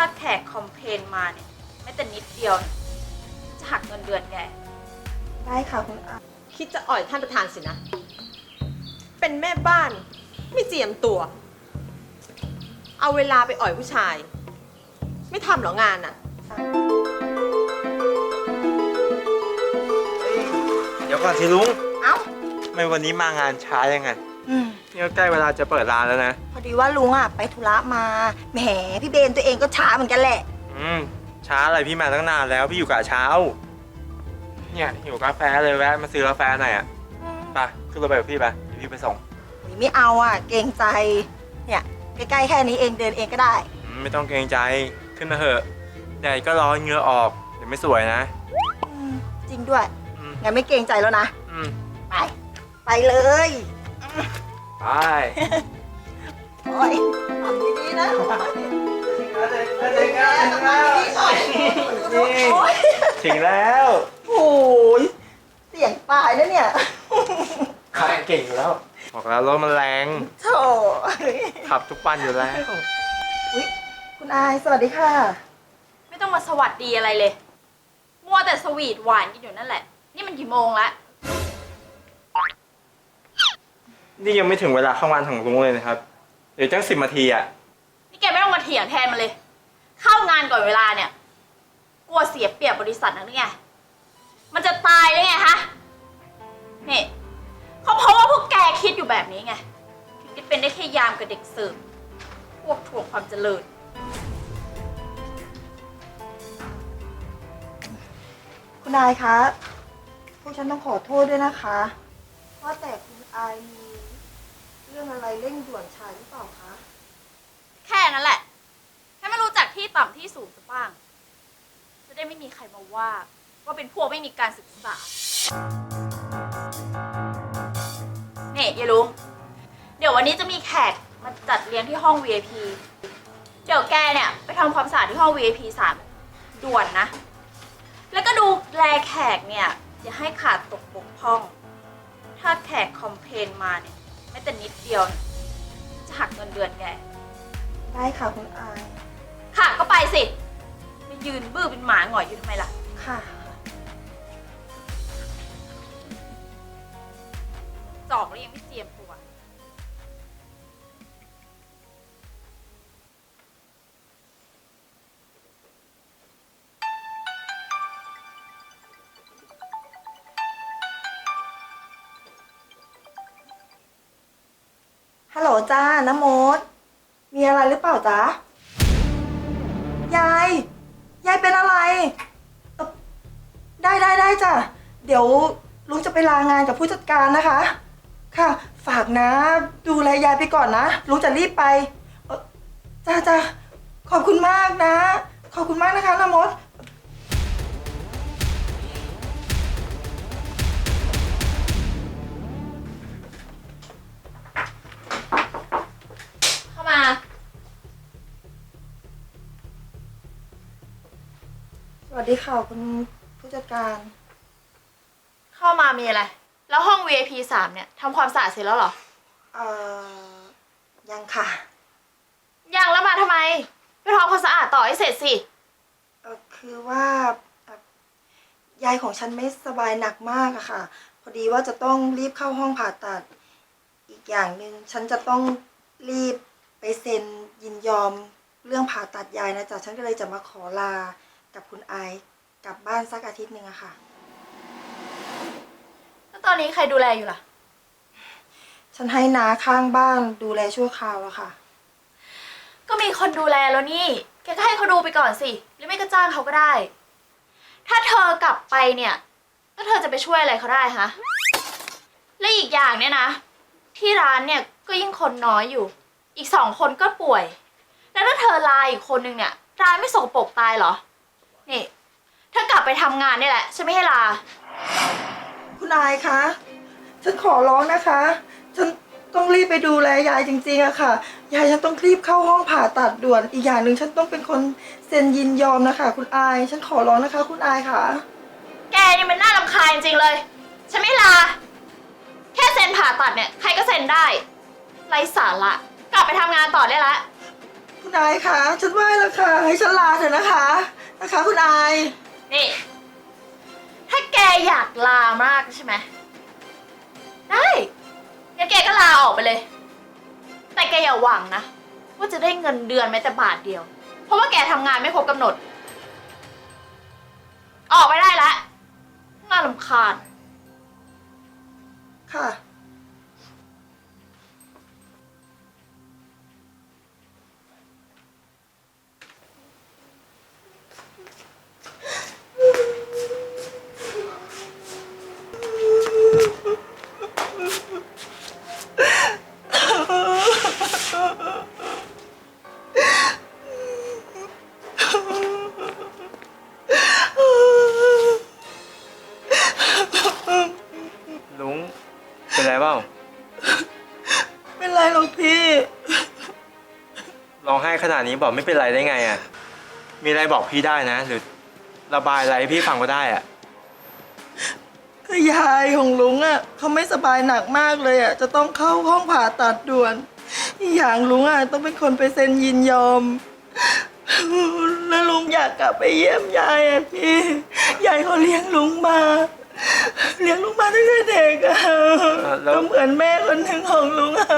ถ้าแขกคอมเพลนมาเนี่ยแม้แต่นิดเดียวเนี่ยจะหักเงินเดือนแก ได้ค่ะคุณอา คิดจะอ่อยท่านประธานสินะ เป็นแม่บ้าน ไม่เจียมตัว เอาเวลาไปอ่อยผู้ชาย ไม่ทำเหรองานน่ะ เดี๋ยวก่อนสิลุง เอ้าทำไมวันนี้มางานช้ายังไงอืม นี่ก็ใกล้เวลาจะเปิดร้านแล้วนะ พอดีว่าลุงอะไปธุระมา แหมพี่เบนตัวเองก็ช้าเหมือนกันแหละ อืม ช้าอะไรพี่มาตั้งนานแล้วพี่อยู่กับเช้า เนี่ยหิวกาแฟเลยแวะมาซื้อกาแฟหน่อยอะไปขึ้นรถไปกับพี่ไปเดี๋ยวพี่ไปส่งไม่เอาอะ เกรงใจ เนี่ยใกล้ๆแค่นี้เองเดินเองก็ได้อืมไม่ต้องเกรงใจขึ้นมาเถอะแดดก็ร้อนเหงื่อออกเดี๋ยวไม่สวยนะอืมจริงด้วยอืมงั้นไม่เกรงใจแล้วนะอืมไป ไปเลย ไปโอ้ยทำดีๆนะถึงแล้วโอ้ยเสียงตายนะเนี่ยขับเก่งอยู่แล้วบอกแล้วรถมันแรงโถ่ขับทุกวันอยู่แล้วอุ๊ยคุณอายสวัสดีค่ะ ไม่ต้องมาสวัสดีอะไรเลย มัวแต่สวีทหวานกันอยู่นั่นแหละ นี่มันกี่โมงละ นี่ยังไม่ถึงเวลาเข้างานของลุงเลยนะครับเดี๋ยวจังสิบนาทีอะ นี่แกไม่ต้องมาเถียงแทนมันเลย เข้างานก่อนเวลาเนี่ย กลัวเสียเปรียบบริษัทนักหรือไง มันจะตายได้ไงฮะนี่เขาเพราะว่าพวกแกคิดอยู่แบบนี้ไง ถึงได้เป็นได้แค่ยามกับเด็กเสิร์ฟพวกถ่วงความเจริญ คุณอายคะ พวกฉันต้องขอโทษด้วยนะคะ ว่าแต่คุณอายมี เรื่องอะไรเร่งด่วนชายหรือเปล่าคะ แค่นั้นแหละ ให้มันรู้จักที่ต่ำที่สูงสักบ้าง จะได้ไม่มีใครมาว่า ว่าเป็นพวกไม่มีการศึกษาเนี่ยยายลุง เดี๋ยววันนี้จะมีแขกมาจัดเลี้ยงที่ห้อง VIP เดี๋ยวแกเนี่ยไปทำความสะอาดที่ห้อง VIP สามด่วนนะ แล้วก็ดูแลแขกเนี่ย อย่าให้ขาดตกบกพร่อง ถ้าแขกคอมเพลนมาเนี่ย แม้แต่นิดเดียวเนี่ยจะหักเงินเดือนแกได้ค่ะคุณอาย ค่ะก็ไปสิไปยืนบื้อเป็นหมาหงอยอยู่ทำไมล่ะ ค่ะ จอกแล้วยังไม่เจียม ฮัลโหลจ้าน้ำมด มีอะไรหรือเปล่าจ๊ะ ยาย ยายเป็นอะไรเอ่อได้ได้ได้จ้ะ เดี๋ยวลุงจะไปลางานกับผู้จัดการนะคะ ค่ะ ฝากนะ ดูแลยายไปก่อนนะ ลุงจะรีบไปเอ่อจ้าจ้าขอบคุณมากนะ ขอบคุณมากนะคะน้ำมด วัสดีค่ะคุณผู้จัดการ เข้ามามีอะไร แล้วห้อง VIP สามเนี่ยทำความสะอาดเสร็จแล้วเหรอ เอ่อ ยังค่ะ ยังแล้วมาทำไม ไปทำความสะอาดต่อให้เสร็จสิ เอ่อคือว่าเอ่อยายของฉันไม่สบายหนักมากอะค่ะ พอดีว่าจะต้องรีบเข้าห้องผ่าตัด อีกอย่างหนึ่งฉันจะต้องรีบไปเซ็นยินยอมเรื่องผ่าตัดยายนะจ๊ะฉันก็เลยจะมาขอลา กับคุณไอซ์กลับบ้านสักอาทิตย์หนึ่งอะค่ะ แล้วตอนนี้ใครดูแลอยู่ล่ะ ฉันให้นาข้างบ้านดูแลชั่วคราวอะค่ะ ก็มีคนดูแลแล้วนี่ แกก็ให้เขาดูไปก่อนสิ หรือไม่ก็จ้างเขาก็ได้ ถ้าเธอกลับไปเนี่ย แล้วเธอจะไปช่วยอะไรเขาได้ฮะ และอีกอย่างเนี่ยนะ ที่ร้านเนี่ยก็ยิ่งคนน้อยอยู่ อีกสองคนก็ป่วย แล้วถ้าเธอลาอีกคนนึงเนี่ยร้านไม่สกปรกตายเหรอ นี่ถ้ากลับไปทำงานเนี่ยแหละ ฉันไม่ให้ลา คุณอายคะ ฉันขอร้องนะคะ ฉันต้องรีบไปดูแลยายจริงๆอะค่ะ ยายฉันต้องรีบเข้าห้องผ่าตัดด่วน อีกอย่างหนึ่งฉันต้องเป็นคนเซ็นยินยอมนะคะ คุณอาย ฉันขอร้องนะคะ คุณอายค่ะ แกนี่มันน่ารำคาญจริงๆเลย ฉันไม่ลา แค่เซ็นผ่าตัดเนี่ยใครก็เซ็นได้ไร้สาระกลับไปทำงานต่อได้ละ คุณอายคะ ฉันไหว้แล้วค่ะ ให้ฉันลาเถอะนะคะ นะคะคุณอาย นี่ ถ้าแกอยากลามากใช่ไหม ได้งั้นแกก็ลาออกไปเลย แต่แกอย่าหวังนะ ว่าจะได้เงินเดือนแม้แต่บาทเดียว เพราะว่าแกทำงานไม่ครบกำหนด ออกไปได้แล้วน่าลำคาญ ค่ะ เป็นไรเปล่า เป็นไรหรอกพี่ ร้องไห้ขนาดนี้บอกไม่เป็นไรได้ไงอะ มีอะไรบอกพี่ได้นะ หรือระบายอะไรให้พี่ฟังก็ได้อะ คือยายของลุงอะเขาไม่สบายหนักมากเลยอะจะต้องเข้าห้องผ่าตัดด่วนอีกอย่างลุงอะต้องเป็นคนไปเซ็นยินยอม แล้วลุงอยากกลับไปเยี่ยมยายอะพี่ ยายเขาเลี้ยงลุงมา เลี้ยงลุงมาตั้งแต่เด็กอะแล้ว ก็เหมือนแม่คนหนึ่งของลุงอะ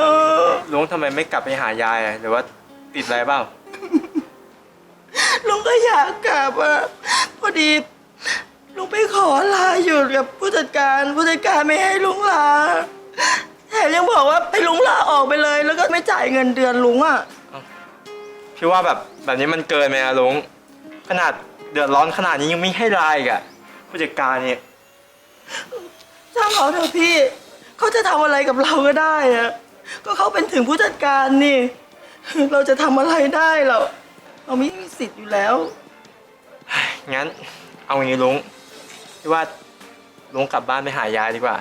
ลุงทำไมไม่กลับไปหายายอะหรือว่าติดอะไรเปล่าลุงก็อยากกลับอะพอดีลุงไปขอลาหยุดกับผู้จัดการ ผู้จัดการไม่ให้ลุงลาแถมยังบอกว่าให้ลุงลาออกไปเลย แล้วก็ไม่จ่ายเงินเดือนลุงอะพี่ว่าแบบแบบนี้มันเกินไปนะลุงขนาดเดือดร้อนขนาดนี้ยังไม่ให้ลายอีกอะผู้จัดการเนี่ย ช่างเขาเถอะพี่ เขาจะทำอะไรกับเราก็ได้อะก็เขาเป็นถึงผู้จัดการนี่ เราจะทำอะไรได้เราเราไม่มีสิทธิ์อยู่แล้ว งั้นเอางี้ลุงพี่ว่าลุงกลับบ้านไปหายายดีกว่า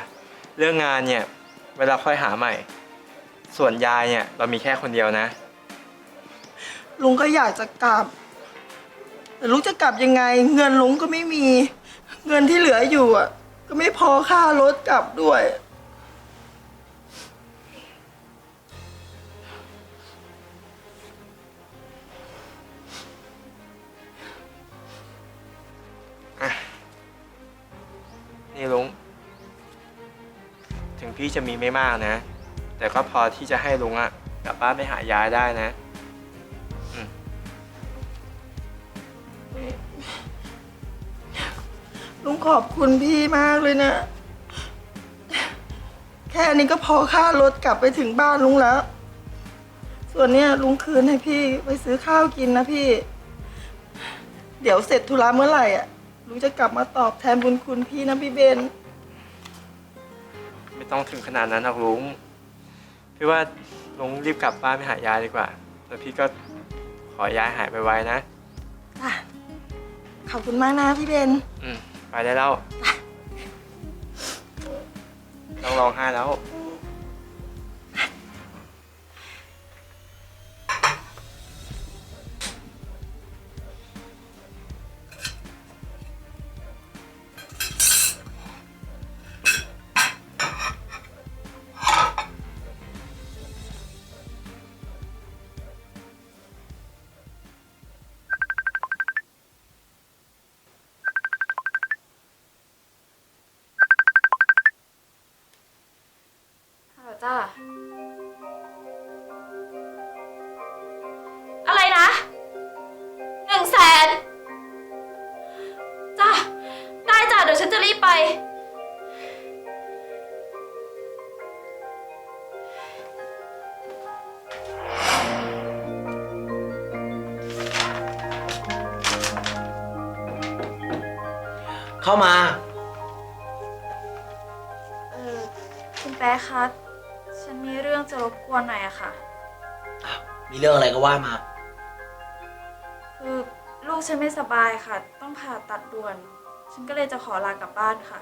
เรื่องงานเนี่ยเวลาค่อยหาใหม่ ส่วนยายเนี่ยเรามีแค่คนเดียวนะ ลุงก็อยากจะกลับแต่ลุงจะกลับยังไง เงินลุงก็ไม่มี เงินที่เหลืออยู่อะ ก็ไม่พอค่ารถกลับด้วย นี่ลุง ถึงพี่จะมีไม่มากนะ แต่ก็พอที่จะให้ลุงอะกลับบ้านไปหายายได้นะ อืม ลุงขอบคุณพี่มากเลยนะ แค่นี้ก็พอค่ารถกลับไปถึงบ้านลุงแล้ว ส่วนเนี้ยลุงคืนให้พี่ไปซื้อข้าวกินนะพี่ เดี๋ยวเสร็จธุระเมื่อไหร่อะลุงจะกลับมาตอบแทนบุญคุณพี่นะพี่เบน ไม่ต้องถึงขนาดนั้นหรอกลุง พี่ว่าลุงรีบกลับบ้านไปหายายดีกว่า แล้วพี่ก็ขอยายหายไปไวๆนะอะขอบคุณมากนะพี่เบน อืม ไปได้แล้ว ต้องร้องไห้แล้ว เรื่องอะไรก็ว่ามา คือลูกฉันไม่สบายค่ะ ต้องผ่าตัดด่วน ฉันก็เลยจะขอลากลับบ้านค่ะ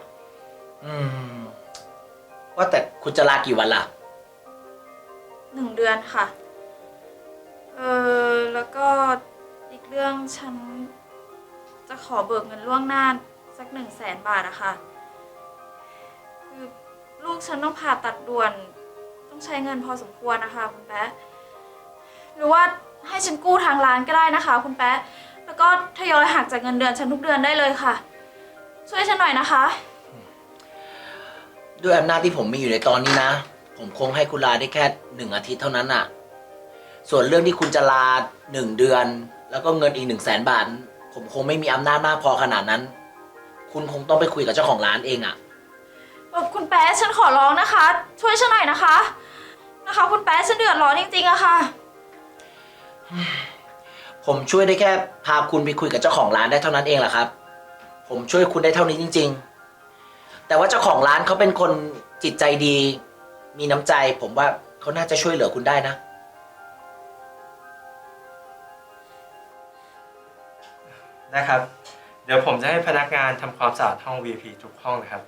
อืม ว่าแต่คุณจะลากี่วันล่ะ หนึ่งเดือนค่ะ เออแล้วก็อีกเรื่องฉัน จะขอเบิกเงินล่วงหน้าสักหนึ่งแสนบาทอะค่ะ คือลูกฉันต้องผ่าตัดด่วน ต้องใช้เงินพอสมควรนะคะคุณแป๊ะ หรือว่าให้ฉันกู้ทางร้านก็ได้นะคะ คุณแป๊ะ แล้วก็ทยอยหักจากเงินเดือนฉันทุกเดือนได้เลยค่ะ ช่วยฉันหน่อยนะคะ ด้วยอำนาจที่ผมมีอยู่ในตอนนี้นะ ผมคงให้คุณลาได้แค่หนึ่งอาทิตย์เท่านั้นอะส่วนเรื่องที่คุณจะลาหนึ่งเดือน แล้วก็เงินอีกหนึ่งแสนบาท ผมคงไม่มีอำนาจมากพอขนาดนั้น คุณคงต้องไปคุยกับเจ้าของร้านเองอะเอ่อคุณแป๊ะฉันขอร้องนะคะ ช่วยฉันหน่อยนะคะ นะคะ คุณแป๊ะฉันเดือดร้อนจริงๆอะค่ะ ผมช่วยได้แค่พาคุณไปคุยกับเจ้าของร้านได้เท่านั้นเองแหละครับ ผมช่วยคุณได้เท่านี้จริง ๆ แต่ว่าเจ้าของร้านเขาเป็นคนจิตใจดี มีน้ำใจ ผมว่าเขาน่าจะช่วยเหลือคุณได้นะ นะครับ เดี๋ยวผมจะให้พนักงานทำความสะอาดห้อง VIP ทุกห้องนะครับ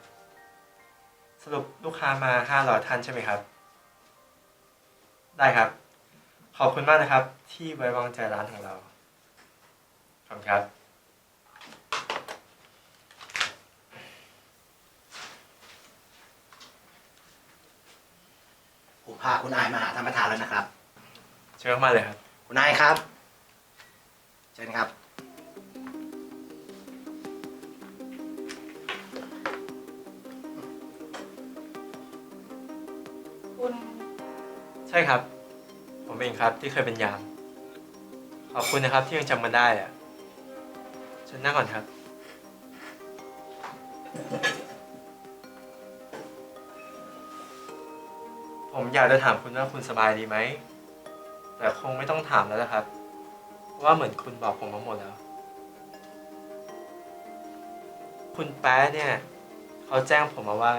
สรุปลูกค้ามา 500 ท่านใช่ไหมครับ ได้ครับ ขอบคุณมากนะครับ ที่ไว้วางใจร้านของเรา ขอบคุณครับ ผมพาคุณอายมาหาท่านประธานแล้วนะครับ เชิญเข้ามาเลยครับ คุณนายครับ เชิญครับ คุณ ใช่ครับผม เองครับ ที่เคยเป็นยาม ขอบคุณนะครับที่ยังจำมาได้อะเชิญนั่งก่อนครับ ผมอยากจะถามคุณว่าคุณสบายดีไหม แต่คงไม่ต้องถามแล้วนะครับ เพราะว่าเหมือนคุณบอกผมมาหมดแล้ว คุณแป๊ะเนี่ย เขาแจ้งผมมาว่า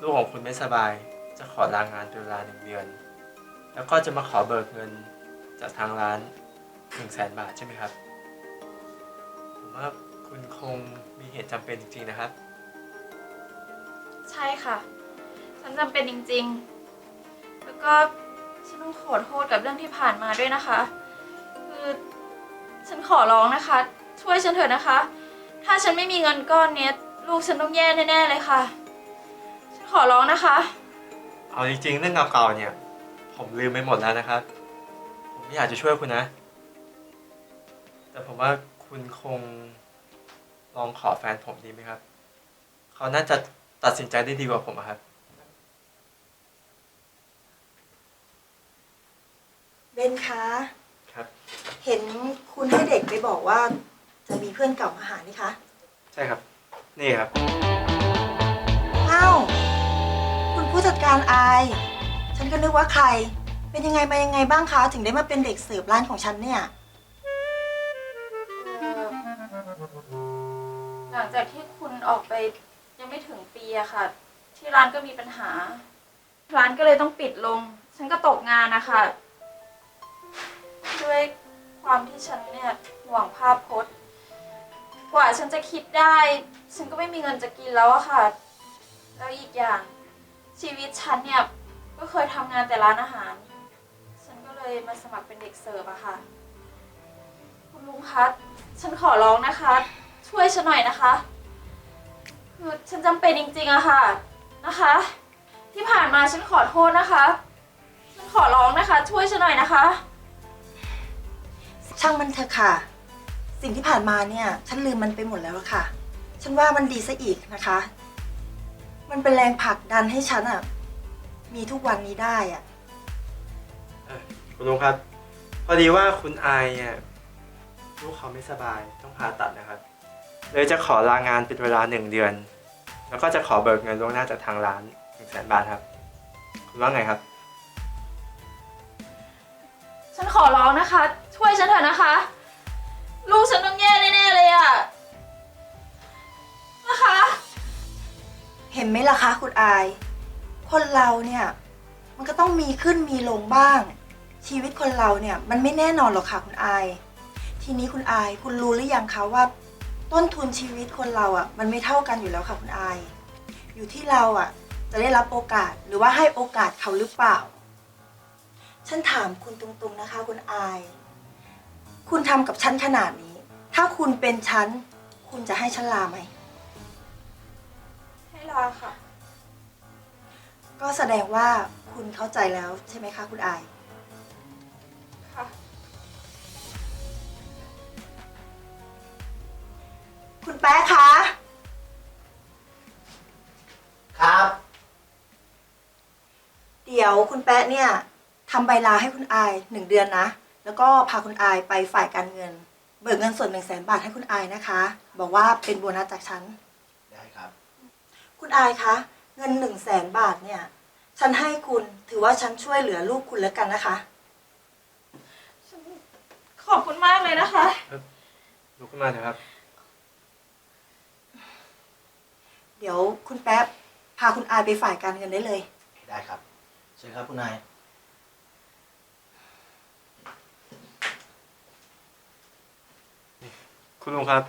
ลูกของคุณไม่สบาย จะขอลางานเป็นเวลาหนึ่งเดือน แล้วก็จะมาขอเบิกเงินจากทางร้านหนึ่งแสนบาทใช่ไหมครับ ผมว่าคุณคงมีเหตุจำเป็นจริงๆนะครับ ใช่ค่ะ ฉันจำเป็นจริงๆ แล้วก็ฉันต้องขอโทษกับเรื่องที่ผ่านมาด้วยนะคะ คือฉันขอร้องนะคะ ช่วยฉันเถอะนะคะ ถ้าฉันไม่มีเงินก้อนเนี้ยลูกฉันต้องแย่แน่ๆเลยค่ะ ฉันขอร้องนะคะ เอาจริงๆเรื่องเก่าๆเนี่ย ผมลืมไปหมดแล้วนะครับ ผมไม่อยากจะช่วยคุณนะ แต่ผมว่าคุณคงลองขอแฟนผมดีไหมครับ เขาน่าจะตัดสินใจได้ดีกว่าผมอะครับ เบนคะ ครับ เห็นคุณให้เด็กไปบอกว่า จะมีเพื่อนเก่ามาหานี่คะ ใช่ครับ นี่ครับ อ้าว คุณผู้จัดการอาย ฉันก็นึกว่าใคร เป็นยังไงมายังไงบ้างคะ ถึงได้มาเป็นเด็กเสิร์ฟร้านของฉันเนี่ยหลังจากที่คุณออกไปยังไม่ถึงปีอะค่ะ ที่ร้านก็มีปัญหา ร้านก็เลยต้องปิดลง ฉันก็ตกงานนะคะด้วยความที่ฉันเนี่ยหวังภาพพจน์ กว่าฉันจะคิดได้ ฉันก็ไม่มีเงินจะกินแล้วอะค่ะ แล้วอีกอย่างชีวิตฉันเนี่ย ก็เคยทำงานแต่ร้านอาหาร ฉันก็เลยมาสมัครเป็นเด็กเสิร์ฟอะค่ะ คุณลุงคะ ฉันขอร้องนะคะ ช่วยฉันหน่อยนะคะ คือฉันจำเป็นจริงๆอะค่ะ นะคะ ที่ผ่านมาฉันขอโทษนะคะ ฉันขอร้องนะคะ ช่วยฉันหน่อยนะคะ ช่างมันเถอะค่ะ สิ่งที่ผ่านมาเนี่ย ฉันลืมมันไปหมดแล้วอะค่ะ ฉันว่ามันดีซะอีกนะคะ มันเป็นแรงผลักดันให้ฉันอะ มีทุกวันนี้ได้อะคุณลุงครับ พอดีว่าคุณอายเนี่ยลูกเขาไม่สบายต้องผ่าตัดนะครับ เลยจะขอลางานเป็นเวลาหนึ่งเดือน แล้วก็จะขอเบิกเงินล่วงหน้าจากทางร้านหนึ่งแสนบาทครับ คุณว่าไงครับ ฉันขอร้องนะคะ ช่วยฉันเถอะนะคะ ลูกฉันต้องแย่แน่ๆเลยอะนะคะ เห็นไหมล่ะคะคุณอาย คนเราเนี่ย มันก็ต้องมีขึ้นมีลงบ้าง ชีวิตคนเราเนี่ย มันไม่แน่นอนหรอกค่ะคุณอาย ทีนี้คุณอาย คุณรู้หรือยังคะว่า ต้นทุนชีวิตคนเราอะ่ะ มันไม่เท่ากันอยู่แล้วค่ะคุณอาย อยู่ที่เราอะ่ะ จะได้รับโอกาสหรือว่าให้โอกาสเขาหรือเปล่า ฉันถามคุณตรงๆนะคะ คุณอาย คุณทำกับฉันขนาดนี้ ถ้าคุณเป็นฉัน คุณจะให้ฉันลาไหม ให้ลาค่ะ ก็แสดงว่าคุณเข้าใจแล้วใช่ไหมคะคุณอาย ค่ะ คุณแป๊ะคะ ครับ เดี๋ยวคุณแป๊ะเนี่ยทำใบลาให้คุณอายหนึ่งเดือนนะ แล้วก็พาคุณอายไปฝ่ายการเงิน เบิกเงินส่วนหนึ่งแสนบาทให้คุณอายนะคะ บอกว่าเป็นโบนัสจากฉัน ได้ครับ คุณอายคะ เงินหนึ่งแสนบาทเนี่ย ฉันให้คุณถือว่าฉันช่วยเหลือลูกคุณแล้วกันนะคะ ขอบคุณมากเลยนะคะ ลุกขึ้นมาเถอะครับ เดี๋ยวคุณแป๊บพาคุณอายไปฝ่ายการเงินได้เลย ได้ครับเชิญครับคุณนาย คุณลุงครับ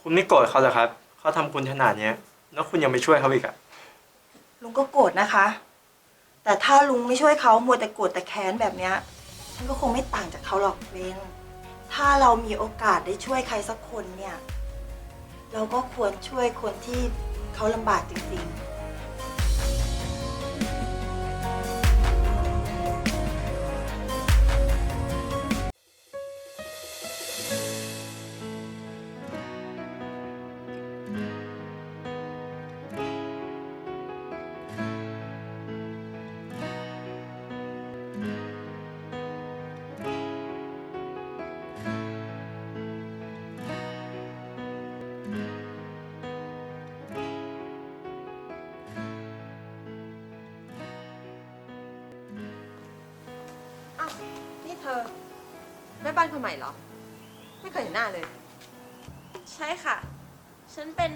คุณไม่โกรธเขาเหรอครับ เขาทำคุณขนาดเนี้ย แล้วคุณยังไปช่วยเขาอีกอะ ลุงก็โกรธนะคะ แต่ถ้าลุงไม่ช่วยเขามัวแต่โกรธแต่แค้นแบบเนี้ยฉันก็คงไม่ต่างจากเขาหรอกเบนถ้าเรามีโอกาสได้ช่วยใครสักคนเนี่ย เราก็ควรช่วยคนที่เขาลำบากจริงๆ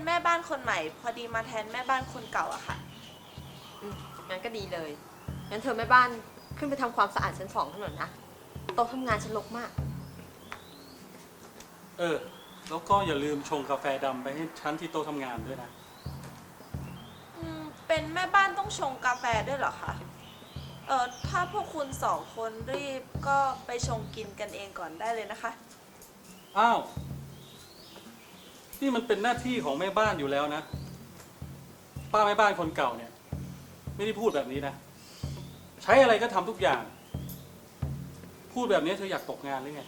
แม่บ้านคนใหม่ พอดีมาแทนแม่บ้านคนเก่าอะค่ะ อืมงั้นก็ดีเลย งั้นเธอแม่บ้านขึ้นไปทำความสะอาดชั้นสองทั้งหมดนะ โต๊ะทำงานฉันรกมาก เออ แล้วก็อย่าลืมชงกาแฟดำไปให้ฉันที่โต๊ะทำงานด้วยนะ อืมเป็นแม่บ้านต้องชงกาแฟด้วยเหรอคะเออถ้าพวกคุณสองคนรีบก็ไปชงกินกันเองก่อนได้เลยนะคะ อ้าว นี่มันเป็นหน้าที่ของแม่บ้านอยู่แล้วนะ ป้าแม่บ้านคนเก่าเนี่ย ไม่ได้พูดแบบนี้นะ ใช้อะไรก็ทำทุกอย่าง พูดแบบนี้เธออยากตกงานหรือไง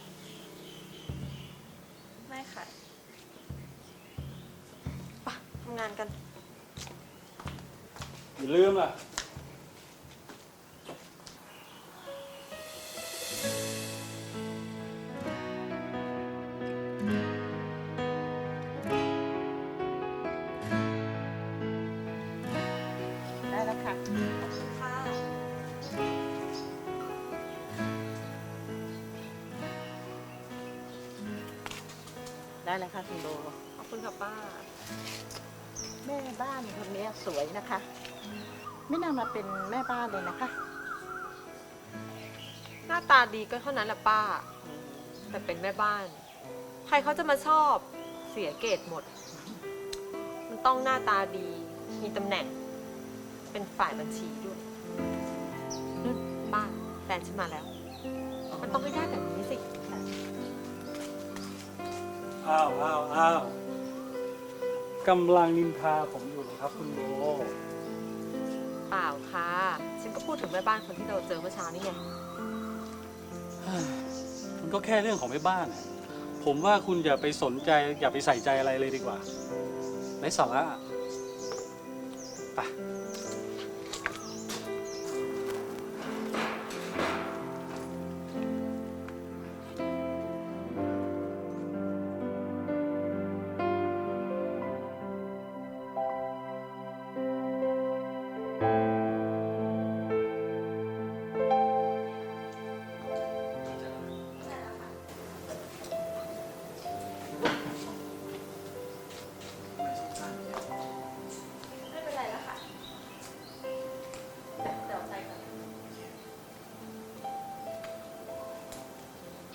ไม่ค่ะไปทำงานกัน อย่าลืมล่ะ ได้แล้วค่ะคุณโบขอบคุณค่ะป้า แม่บ้านคนนี้สวยนะคะ ไม่น่ามาเป็นแม่บ้านเลยนะคะ หน้าตาดีก็เท่านั้นแหละป้า แต่เป็นแม่บ้าน ใครเขาจะมาชอบเสียเกรดหมด มันต้องหน้าตาดี มีตำแหน่ง เป็นฝ่ายบัญชีด้วยนู่นป้าแฟนฉันมาแล้ว มันต้องให้ได้แบบนี้สิ อ้าวอ้าวอ้าวกำลังนินทาผมอยู่เหรอครับ คุณโบเปล่าค่ะ ฉันก็พูดถึงแม่บ้านคนที่เราเจอเมื่อเช้านี่ไง มันก็แค่เรื่องของแม่บ้านน่ะผมว่าคุณอย่าไปสนใจ อย่าไปใส่ใจอะไรเลยดีกว่าไร้สาระไป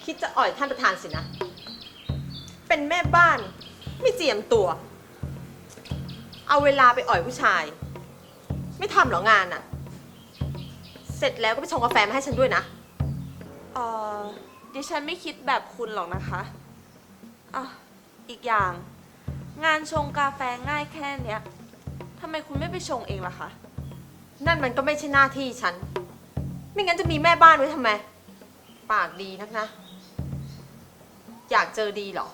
คิดจะอ่อยท่านประธานสินะ เป็นแม่บ้านไม่เจียมตัว เอาเวลาไปอ่อยผู้ชาย ไม่ทำเหรองานน่ะเสร็จแล้วก็ไปชงกาแฟมาให้ฉันด้วยนะ เอ่อดิฉันไม่คิดแบบคุณหรอกนะคะอะอีกอย่าง งานชงกาแฟง่ายแค่เนี้ยทำไมคุณไม่ไปชงเองล่ะคะ นั่นมันก็ไม่ใช่หน้าที่ฉัน ไม่งั้นจะมีแม่บ้านไว้ทำไม ปากดีนักนะ อยากเจอดีเหรอ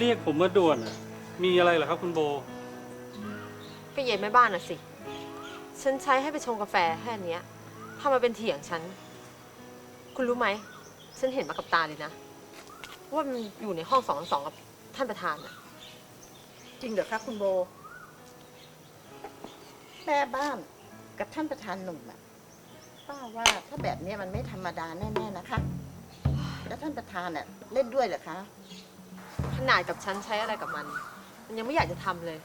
เรียกผมมาด่วนอะมีอะไรเหรอครับคุณโบ ก็เย็นแม่บ้านน่ะสิ ฉันใช้ให้ไปชงกาแฟแค่เนี้ยทำมาเป็นเถียงฉัน คุณรู้ไหม ฉันเห็นมากับตาเลยนะ ว่ามันอยู่ในห้องสองต่อสองกับท่านประธานน่ะ จริงเหรอคะคุณโบ แม่บ้านกับท่านประธานหนุ่มอะป้าว่าถ้าแบบเนี้ยมันไม่ธรรมดาแน่ๆนะคะ แล้วท่านประธานน่ะเล่นด้วยเหรอคะ ขนาดกับฉันใช้อะไรกับมัน มันยังไม่อยากจะทำเลย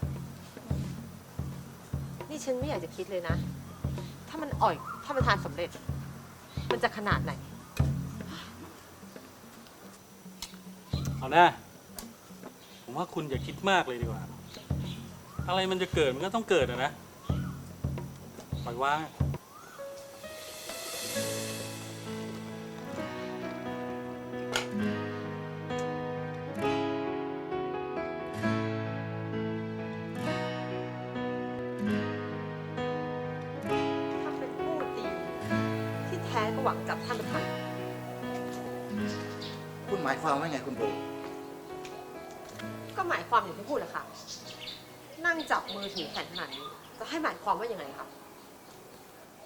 นี่ฉันไม่อยากจะคิดเลยนะ ถ้ามันอ่อย ถ้ามันทานสำเร็จ มันจะขนาดไหน เอาหน้าผมว่าคุณอย่าคิดมากเลยดีกว่า อะไรมันจะเกิดมันก็ต้องเกิดอะนะปล่อยวาง คุณหมายความว่าไงคุณโบก็หมายความอย่างที่พูดแหละค่ะ นั่งจับมือถือแขนขนาดนี้จะให้หมายความว่ายังไงคะ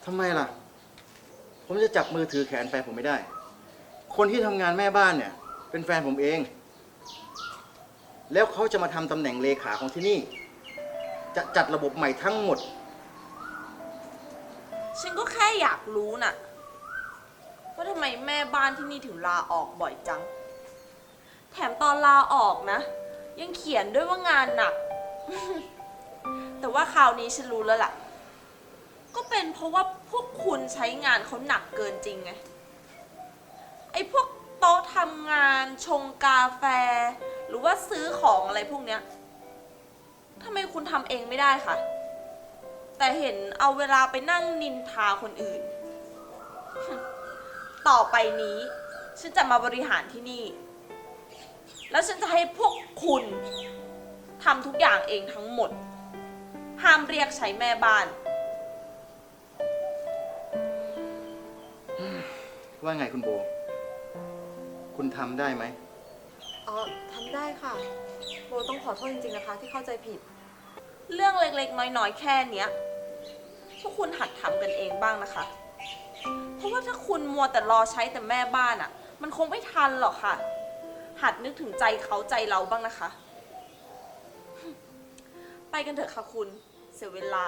ทำไมล่ะ ผมจะจับมือถือแขนแฟนผมไม่ได้ คนที่ทำงานแม่บ้านเนี่ย เป็นแฟนผมเอง แล้วเขาจะมาทำตำแหน่งเลขาของที่นี่ จะจัดระบบใหม่ทั้งหมด ฉันก็แค่อยากรู้น่ะว่าทำไมแม่บ้านที่นี่ถึงลาออกบ่อยจัง แถมตอนลาออกนะ ยังเขียนด้วยว่างานหนัก แต่ว่าคราวนี้ฉันรู้แล้วล่ะ ก็เป็นเพราะว่าพวกคุณใช้งานเขาหนักเกินจริงไง ไอ้พวกโต๊ะทำงานชงกาแฟ หรือว่าซื้อของอะไรพวกเนี้ยทำไมคุณทำเองไม่ได้คะ แต่เห็นเอาเวลาไปนั่งนินทาคนอื่น ต่อไปนี้ ฉันจะมาบริหารที่นี่ แล้วฉันจะให้พวกคุณทำทุกอย่างเองทั้งหมด ห้ามเรียกใช้แม่บ้าน ว่าไงคุณโบ คุณทำได้ไหม อ๋อทำได้ค่ะ โบต้องขอโทษจริงๆนะคะ ที่เข้าใจผิด เรื่องเล็กๆ น้อยๆ แค่เนี้ย พวกคุณหัดทำกันเองบ้างนะคะ เพราะว่าถ้าคุณมัวแต่รอใช้แต่แม่บ้านอะ่ะ มันคงไม่ทันหรอกค่ะ หัดนึกถึงใจเขาใจเราบ้างนะคะ ไปกันเถอะค่ะคุณ เสียเวลา